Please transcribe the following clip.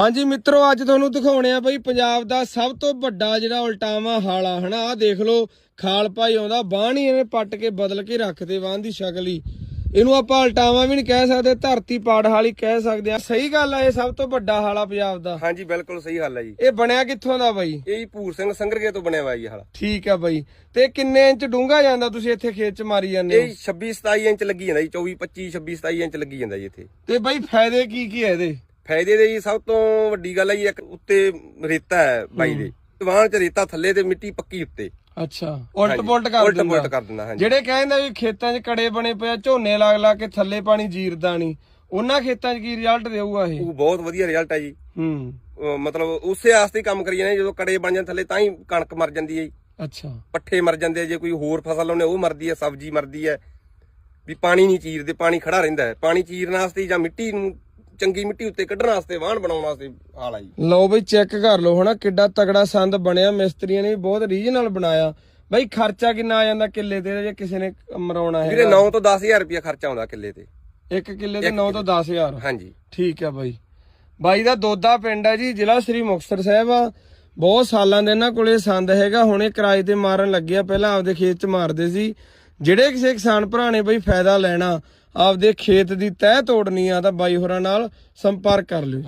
ਹਾਂਜੀ ਮਿੱਤਰੋ ਅੱਜ ਤੁਹਾਨੂੰ ਦਿਖਾਉਣੇ ਆ ਬਈ ਪੰਜਾਬ ਦਾ ਸਭ ਤੋਂ ਵੱਡਾ ਜਿਹੜਾ ਉਲਟਾਵਾ ਹਾਲਾ ਹਨਾ? ਆਹ ਦੇਖ ਲਓ ਖਾਲ ਪਾਈ ਆਉਂਦਾ ਬਾਣ ਹੀ ਇਹਨੇ ਪੱਟ ਕੇ ਬਦਲ ਕੇ ਰੱਖਦੇ ਬਾਣ ਦੀ ਸ਼ਕਲ ਹੀ। ਇਹਨੂੰ ਆਪਾਂ ਉਲਟਾਵਾ ਵੀ ਨਹੀਂ ਕਹਿ ਸਕਦੇ ਧਰਤੀ ਪਾੜ ਹਾਲੀ ਕਹਿ ਸਕਦੇ ਆ। ਸਹੀ ਗੱਲ ਆ ਇਹ ਸਭ ਤੋਂ ਵੱਡਾ ਹਾਲਾ ਪੰਜਾਬ ਦਾ। ਹਾਂਜੀ ਬਿਲਕੁਲ ਸਹੀ ਗੱਲ ਹੈ ਜੀ। ਇਹ ਬਣਿਆ ਕਿੱਥੋਂ ਦਾ ਬਈ? ਇਹ ਜੀ ਭੂਰ ਸਿੰਘ ਸੰਗਰਗੇ ਤੋਂ ਬਣਿਆ ਹੋਇਆ ਜੀ ਹਾਲ। ਠੀਕ ਆ ਬਈ। ਤੇ ਕਿੰਨੇ ਇੰਚ ਡੂੰਘਾ ਜਾਂਦਾ ਤੁਸੀਂ ਇੱਥੇ ਖੇਤ ਚ ਮਾਰੀ ਜਾਂਦੇ ਇਹ ਹੋ? 26 27 ਇੰਚ ਲੱਗੀ ਜਾਂਦਾ ਜੀ 24 25 26 27 ਇੰਚ ਲੱਗੀ ਜਾਂਦਾ ਜੀ ਇੱਥੇ। ਤੇ ਬਈ ਫਾਇਦੇ ਕੀ ਕੀ ਹੈ ਇਹਦੇ? ਫਾਇਦੇ ਦੇ ਜੀ ਸਭ ਤੋਂ ਵੱਡੀ ਗੱਲ ਹੈ ਜੀ ਇੱਕ ਉੱਤੇ ਰੇਤਾ ਹੈ ਬਾਈ ਦੇ। ਦੀਵਾਨ ਚ ਰੇਤਾ ਥੱਲੇ ਤੇ ਮਿੱਟੀ ਪੱਕੀ ਉੱਤੇ। ਅੱਛਾ। ਉਲਟ ਪੁਲਟ ਕਰ ਉਲਟ ਦਿੰਦਾ। ਪੁਲਟ ਕਰ ਦਿੰਦਾ ਹਾਂਜੀ। ਜਿਹੜੇ ਕਹਿੰਦੇ ਵੀ ਖੇਤਾਂ 'ਚ ਕੜੇ ਬਣੇ ਪਿਆ ਝੋਨੇ ਲੱਗ ਲਾ ਕੇ ਥੱਲੇ ਪਾਣੀ ਜੀਰਦਾ ਨਹੀਂ ਉਹਨਾਂ ਖੇਤਾਂ 'ਚ ਕੀ ਰਿਜ਼ਲਟ ਦੇਊਗਾ ਇਹ? ਉਹ ਬਹੁਤ ਵਧੀਆ ਰਿਜ਼ਲਟ ਹੈ ਜੀ। ਹੂੰ। ਮਤਲਬ ਉਸੇ ਆਸਤੇ ਕੰਮ ਕਰੀ ਜਾਂਦੇ ਜਦੋਂ ਕੜੇ ਬਣ ਜਾਂਦੇ ਥੱਲੇ ਤਾਂ ਹੀ ਕਣਕ ਮਰ ਜਾਂਦੀ ਹੈ ਜੀ। ਅੱਛਾ। ਪੱਠੇ ਮਰ ਜਾਂਦੇ ਜੇ ਕੋਈ ਹੋਰ ਫਸਲ ਉਹ ਮਰਦੀ ਹੈ ਸਬਜ਼ੀ ਮਰਦੀ ਹੈ ਵੀ ਪਾਣੀ ਨਹੀਂ ਚੀਰਦੇ ਪਾਣੀ ਖੜਾ ਰਹਿੰਦਾ ਹੈ। ਪਾਣੀ ਚੀਰਨ ਵਾਸਤੇ ਜਾਂ ਮਿੱਟੀ ਨੂੰ ਚੰਗੀ ਮਿੱਟੀ ਉੱਤੇ ਕੱਢਣ ਵਾਸਤੇ ਵਾਹਣ ਬਣਾਉਣ ਵਾਸਤੇ ਹਾਲ ਆ ਜੀ। ਲਓ ਬਈ ਚੈੱਕ ਕਰ ਲਓ ਹਨਾ ਕਿੱਡਾ ਤਗੜਾ ਸੰਦ ਬਣਿਆ ਮਿਸਤਰੀਆਂ ਨੇ ਬਹੁਤ ਰੀਜਨਲ ਬਣਾਇਆ। ਬਈ ਖਰਚਾ ਕਿੰਨਾ ਆ ਜਾਂਦਾ ਕਿੱਲੇ ਤੇ ਜੇ ਕਿਸੇ ਨੇ ਮਰਾਉਣਾ ਵੀਰੇ ਹੈ 9 ਤੋਂ 10000 ਰੁਪਇਆ ਖਰਚਾ ਆਉਂਦਾ ਕਿੱਲੇ ਤੇ। ਇੱਕ ਕਿੱਲੇ ਤੇ 9 ਤੋਂ 10000 ਹਾਂਜੀ। ਠੀਕ ਆ ਬਾਈ। ਬਾਈ ਦਾ ਦੋਦਾ ਪਿੰਡ ਹੈ ਜੀ ਜ਼ਿਲ੍ਹਾ ਸ੍ਰੀ ਮੁਕਤਸਰ ਸਾਹਿਬ ਆ। ਬਹੁਤ ਸਾਲਾਂ ਦੇ ਇਹਨਾਂ ਕੋਲੇ ਸੰਦ ਹੈਗਾ ਹੁਣੇ ਕਿਰਾਏ ਤੇ ਮਾਰਨ ਲੱਗਿਆ ਪਹਿਲਾਂ ਆਪਦੇ ਖੇਤ 'ਚ ਮਾਰਦੇ ਸੀ। ਜਿਹੜੇ ਕਿਸੇ ਕਿਸਾਨ ਭਰਾ ਨੇ ਬਈ ਫਾਇਦਾ ਲੈਣਾ ਆਪਦੇ ਖੇਤ ਦੀ ਤਹਿ ਤੋੜਨੀ ਆ ਤਾਂ ਬਾਈ ਹੋਰਾਂ ਨਾਲ ਸੰਪਰਕ ਕਰ ਲਿਓ।